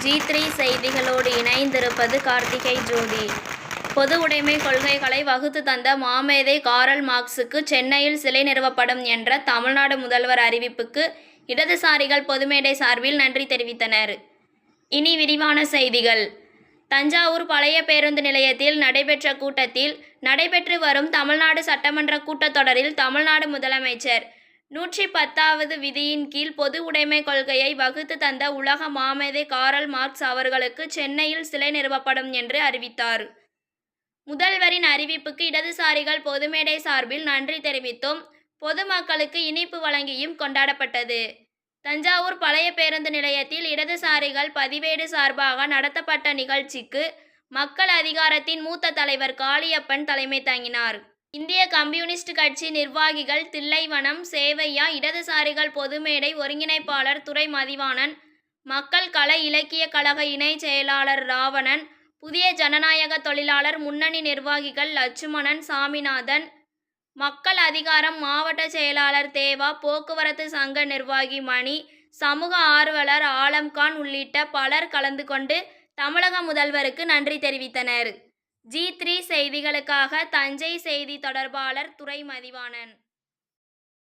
G three செய்திகளோடு இணைந்திருப்பது கார்த்திகை ஜோதி. பொது உடைமை கொள்கைகளை வகுத்து தந்த மாமேதை காரல் மார்க்ஸுக்கு சென்னையில் சிலை நிறுவப்படும் என்ற தமிழ்நாடு முதல்வர் அறிவிப்புக்கு இடதுசாரிகள் பொதுமேடை சார்பில் நன்றி தெரிவித்தனர். இனி விரிவான செய்திகள். தஞ்சாவூர் பழைய பேருந்து நிலையத்தில் நடைபெற்ற கூட்டத்தில் நடைபெற்று வரும் தமிழ்நாடு சட்டமன்ற கூட்டத்தொடரில் தமிழ்நாடு முதலமைச்சர் நூற்றி பத்தாவது விதியின் கீழ் பொது உடைமை கொள்கையை வகுத்து தந்த உலக மாமேதை காரல் மார்க்ஸ் அவர்களுக்கு சென்னையில் சிலை நிறுவப்படும் என்று அறிவித்தார். முதல்வரின் அறிவிப்புக்கு இடதுசாரிகள் பொதுமேடை சார்பில் நன்றி தெரிவித்தும் பொதுமக்களுக்கு இனிப்பு வழங்கியும் கொண்டாடப்பட்டது. தஞ்சாவூர் பழைய பேருந்து நிலையத்தில் இடதுசாரிகள் பதிவேடு சார்பாக நடத்தப்பட்ட நிகழ்ச்சிக்கு மக்கள் அதிகாரத்தின் மூத்த தலைவர் காளியப்பன் தலைமை தாங்கினார். இந்திய கம்யூனிஸ்ட் கட்சி நிர்வாகிகள் தில்லைவனம் சேவையா இடதுசாரிகள் பொதுமேடை ஒருங்கிணைப்பாளர் துறை மதிவாணன் மக்கள் கலை இலக்கிய கழக இணைச் செயலாளர் ராவணன் புதிய ஜனநாயக தொழிலாளர் முன்னணி நிர்வாகிகள் லட்சுமணன் சாமிநாதன் மக்கள் அதிகாரம் மாவட்ட செயலாளர் தேவா போக்குவரத்து சங்க நிர்வாகி மணி சமூக ஆர்வலர் ஆலம்கான் உள்ளிட்ட பலர் கலந்து கொண்டு தமிழக முதல்வருக்கு நன்றி தெரிவித்தனர். ஜி த்ரீ செய்திகளுக்காக தஞ்சை செய்தி தொடர்பாளர் துரைமதிவாணன்.